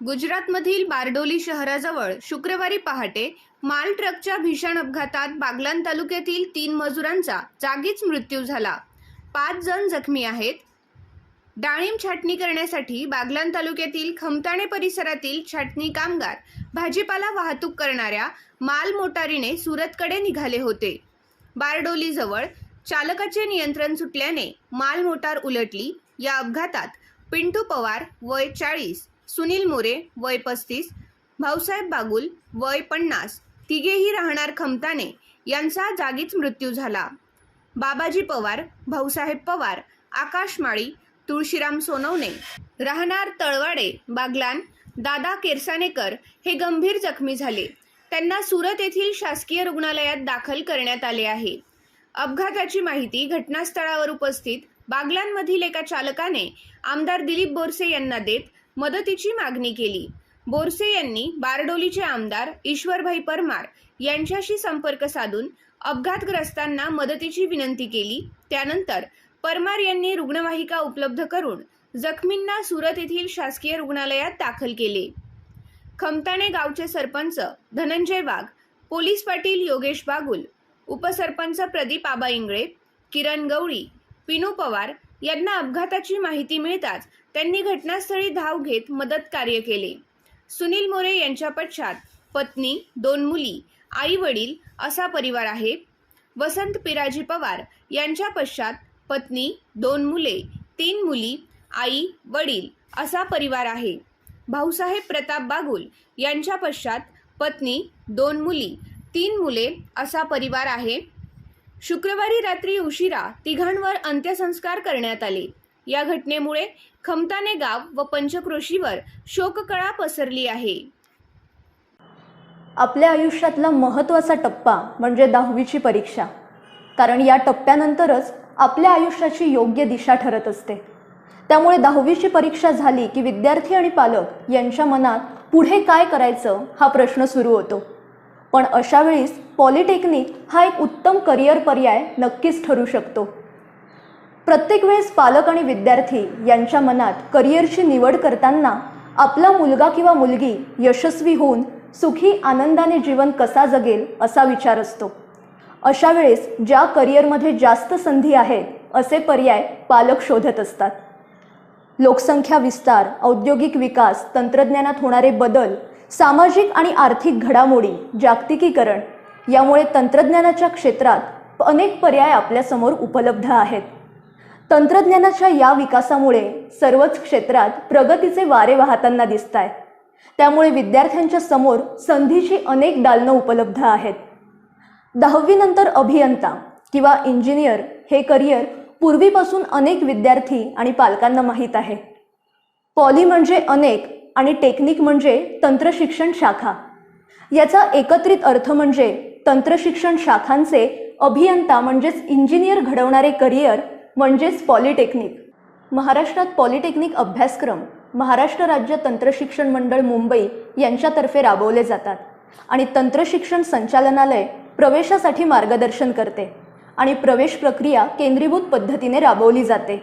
गुजरातमधील बारडोली शहराजवळ शुक्रवारी पहाटे माल ट्रकच्या भीषण अपघातात बागलान तालुक्यातील तीन मजुरांचा जागीच मृत्यू झाला. पाच जण जखमी आहेत. डाळिंब छाटणी करण्यासाठी बागलान तालुक्यातील खमताणे परिसरातील छाटणी कामगार भाजीपाला वाहतूक करणाऱ्या माल मोटारीने सुरतकडे निघाले होते. बारडोलीजवळ चालकाचे नियंत्रण सुटल्याने माल मोटार उलटली. या अपघातात पिंटू पवार वय चाळीस सुनील मोरे वय पस्तीस भाऊसाहेब बागुल वय पन्नास. तिघेही राहणार खमताने. यांचा जागीच मृत्यू झाला. बाबाजी पवार भाऊसाहेब पवार आकाश माळी तुळशीराम सोनवणे. राहणार तळवाडे बागलान दादा केरसानेकर हे गंभीर जखमी झाले. त्यांना सुरत येथील शासकीय रुग्णालयात दाखल करण्यात आले आहे. अपघाताची माहिती घटनास्थळावर उपस्थित बागलांमधील एका चालकाने आमदार दिलीप बोरसे यांना देत मदतीची मागणी केली. बोरसे यांनी बारडोलीचे आमदार ईश्वरभाई परमार यांच्याशी संपर्क साधून अपघातग्रस्तांना मदतीची विनंती केली. त्यानंतर परमार यांनी रुग्णवाहिका उपलब्ध करून जखमींना सुरत येथील शासकीय रुग्णालयात दाखल केले. खमताणे गावचे सरपंच धनंजय वाघ पोलीस पाटील योगेश बागुल उपसरपंच प्रदीप आबा इंगळे किरण गवळी पिनू पवार यांना अपघाताची माहिती मिळताच त्यांनी घटनास्थळी धाव घेत मदत कार्य केले. सुनील मोरे यांच्या पश्चात पत्नी दोन मुली आई वडील असा परिवार आहे. वसंत पिराजी पवार यांच्या पश्चात पत्नी दोन मुले तीन मुली आई वडील असा परिवार आहे. भाऊसाहेब प्रताप बागुल यांच्या पश्चात पत्नी दोन मुली तीन मुले असा परिवार आहे. शुक्रवारी रात्री उशिरा तिघांवर अंत्यसंस्कार करण्यात आले. या घटनेमुळे खमताने गाव व पंचक्रोशीवर शोककळा पसरली आहे. आपल्या आयुष्यातला महत्त्वाचा टप्पा म्हणजे दहावीची परीक्षा. कारण या टप्प्यानंतरच आपल्या आयुष्याची योग्य दिशा ठरत असते. त्यामुळे दहावीची परीक्षा झाली की विद्यार्थी आणि पालक यांच्या मनात पुढे काय करायचं हा प्रश्न सुरू होतो. पण अशा वेळीस पॉलिटेक्निक हा एक उत्तम करिअर पर्याय नक्कीच ठरू शकतो. प्रत्येक वेळेस पालक आणि विद्यार्थी यांच्या मनात करिअरची निवड करताना आपला मुलगा किंवा मुलगी यशस्वी होऊन सुखी आनंदाने जीवन कसा जगेल असा विचार असतो. अशा वेळेस ज्या करिअरमध्ये जास्त संधी आहेत असे पर्याय पालक शोधत असतात. लोकसंख्या विस्तार औद्योगिक विकास तंत्रज्ञानात होणारे बदल सामाजिक आणि आर्थिक घडामोडी जागतिकीकरण यामुळे तंत्रज्ञानाच्या क्षेत्रात अनेक पर्याय आपल्यासमोर उपलब्ध आहेत. तंत्रज्ञानाच्या या विकासामुळे सर्वच क्षेत्रात प्रगतीचे वारे वाहताना दिसत आहेत त्यामुळे विद्यार्थ्यांच्या समोर संधीची अनेक दालनं उपलब्ध आहेत. दहावीनंतर अभियंता किंवा इंजिनियर हे करिअर पूर्वीपासून अनेक विद्यार्थी आणि पालकांना माहीत आहे. पॉली म्हणजे अनेक आणि टेक्निक म्हणजे तंत्रशिक्षण शाखा. याचा एकत्रित अर्थ म्हणजे तंत्रशिक्षण शाखांचे अभियंता म्हणजेच इंजिनियर घडवणारे करिअर म्हणजेच पॉलिटेक्निक. महाराष्ट्रात पॉलिटेक्निक अभ्यासक्रम महाराष्ट्र राज्य तंत्रशिक्षण मंडळ मुंबई यांच्यातर्फे राबवले जातात आणि तंत्रशिक्षण संचालनालय प्रवेशासाठी मार्गदर्शन करते आणि प्रवेश प्रक्रिया केंद्रीभूत पद्धतीने राबवली जाते.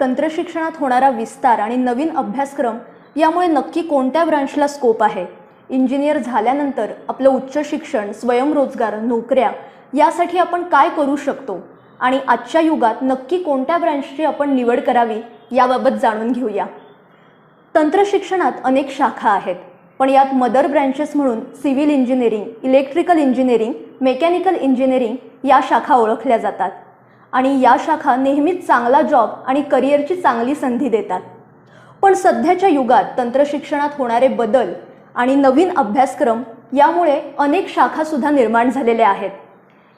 तंत्रशिक्षणात होणारा विस्तार आणि नवीन अभ्यासक्रम यामुळे नक्की कोणत्या ब्रांचला स्कोप आहे? इंजिनियर झाल्यानंतर आपलं उच्च शिक्षण स्वयंरोजगार नोकऱ्या यासाठी आपण काय करू शकतो? आणि आजच्या युगात नक्की कोणत्या ब्रँचची आपण निवड करावी याबाबत जाणून घेऊया. तंत्रशिक्षणात अनेक शाखा आहेत पण यात मदर ब्रँचेस म्हणून civil engineering electrical engineering mechanical engineering या शाखा ओळखल्या जातात. आणि या शाखा नेहमीच चांगला जॉब आणि करिअरची चांगली संधी देतात. पण सध्याच्या युगात तंत्रशिक्षणात होणारे बदल आणि नवीन अभ्यासक्रम यामुळे अनेक शाखासुद्धा निर्माण झालेल्या आहेत.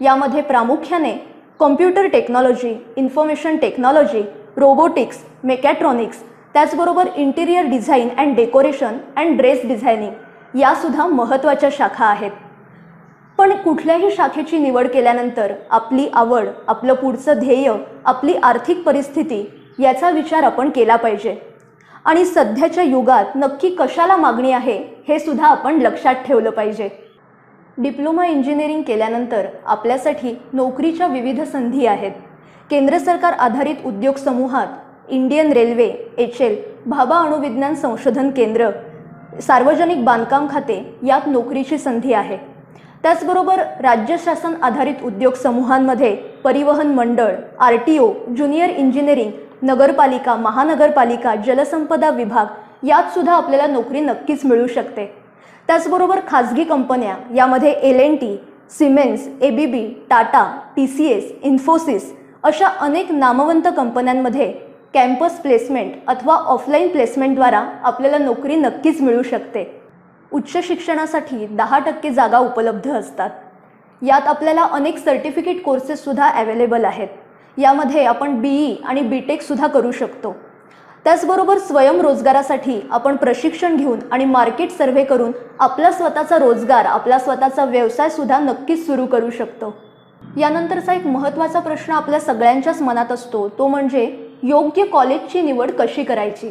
यामध्ये प्रामुख्याने computer technology information technology robotics mechatronics त्याचबरोबर interior design and decoration and dress designing यासुद्धा महत्त्वाच्या शाखा आहेत. पण कुठल्याही शाखेची निवड केल्यानंतर आपली आवड आपलं पुढचं ध्येय आपली आर्थिक परिस्थिती याचा विचार आपण केला पाहिजे. आणि सध्याच्या युगात नक्की कशाला मागणी आहे हे सुद्धा आपण लक्षात ठेवलं पाहिजे. डिप्लोमा इंजिनिअरिंग केल्यानंतर आपल्यासाठी नोकरीच्या विविध संधी आहेत. केंद्र सरकार आधारित उद्योग समूहात Indian railway H L Bhabha अणुविज्ञान संशोधन केंद्र सार्वजनिक बांधकाम खाते यात नोकरीची संधी आहे. त्याचबरोबर राज्य शासन आधारित उद्योग समूहांमध्ये परिवहन मंडळ R T O junior engineering नगरपालिका महानगरपालिका जलसंपदा विभाग यात सुद्धा आपल्याला नोकरी नक्कीच मिळू शकते. त्याचबरोबर खाजगी कंपन्या यामध्ये L N T Siemens A B B Tata T C S Infosys अशा अनेक नामवंत कंपन्यांमध्ये कॅम्पस प्लेसमेंट अथवा ऑफलाईन प्लेसमेंटद्वारा आपल्याला नोकरी नक्कीच मिळू शकते. उच्च शिक्षणासाठी दहा टक्के जागा उपलब्ध असतात. यात आपल्याला अनेक सर्टिफिकेट कोर्सेससुद्धा अवेलेबल आहेत. यामध्ये आपण बी ई आणि बी टेकसुद्धा करू शकतो. त्याचबरोबर स्वयंरोजगारासाठी आपण प्रशिक्षण घेऊन आणि मार्केट सर्व्हे करून आपला स्वतःचा रोजगार आपला स्वतःचा व्यवसायसुद्धा नक्कीच सुरू करू शकतो. यानंतरचा एक महत्त्वाचा प्रश्न आपल्या सगळ्यांच्याच मनात असतो तो म्हणजे योग्य कॉलेजची निवड कशी करायची?